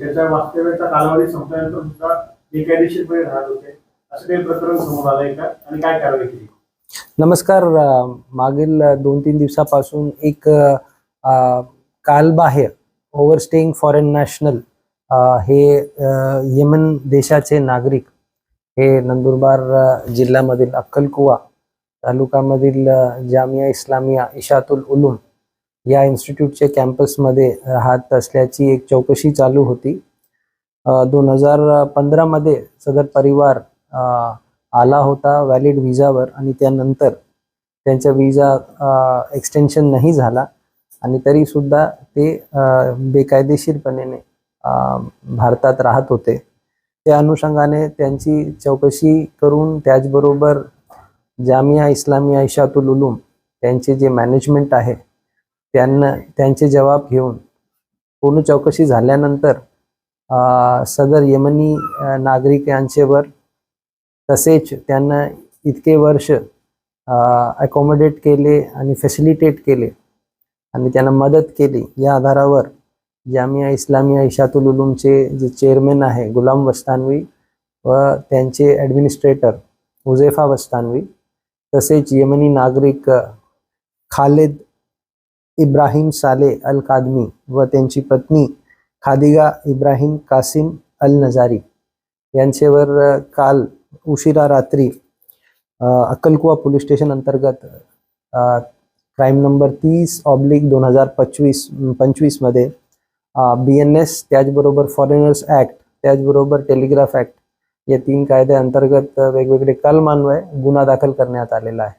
त्याच्या वास्तव्याचा कालावधी संपल्यानंतर सुद्धा बेकायदेशीरपणे राहत होते. असं काही प्रकरण समोर आलंय का? आणि काय कारवाई केली? नमस्कार. मागील दोन तीन दिवसापासून एक कालबाह्य ओव्हरस्टेईंग फॉरेन नॅशनल हे अ, येमन देशाचे नागरिक हे नंदुरबार जिल्ह्यामधील अक्कलकुवा तालुकामधील जामिया इस्लामिया इशातुल उलूम या इन्स्टिट्यूटच्या कॅम्पसमध्ये राहत असल्याची एक चौकशी चालू होती. दोन हजार पंधरामध्ये सदर परिवार आला होता व्हॅलिड विजावर आणि त्यानंतर त्यांचा विजा एक्सटेन्शन नाही झाला आणि तरी सुद्धा ते बेकायदेशीरपणे भारतात राहत होते. त्या अनुषंगाने त्यांची चौकशी करून त्याचबरोबर जामिया इस्लामिया इशातुल उलूम त्यांचे जे मॅनेजमेंट आहे त्यांना त्यांचे जबाब घेऊन. पूर्ण चौकशी झाल्यानंतर सदर यमनी नागरिक यांचेवर तसेच त्यांना इतके वर्ष अकोमोडेट केले आणि फॅसिलिटेट केले आणि त्यांना मदत केली. या आधारावर जामिया इस्लामिया इशातुल उलूमचे जे चेअरमॅन आहे गुलाम वस्तानवी व त्यांचे ॲडमिनिस्ट्रेटर हुझेफा वस्तानवी तसेच यमनी नागरिक खालिद इब्राहिम साले अल कादमी व त्यांची पत्नी खादिगा इब्राहिम कासिम अल नजारी यांच्यावर काल उशिरा रात्री अक्कलकुवा पोलीस स्टेशन अंतर्गत क्राईम नंबर तीस ऑब्लिक दोन हजार पंचवीस पंचवीसमध्ये बी एन एस त्याचबरोबर फॉरेनर्स ॲक्ट त्याचबरोबर टेलिग्राफ ॲक्ट या तीन कायद्याअंतर्गत वेगवेगळे कलमान्वय गुन्हा दाखल करण्यात आलेला आहे.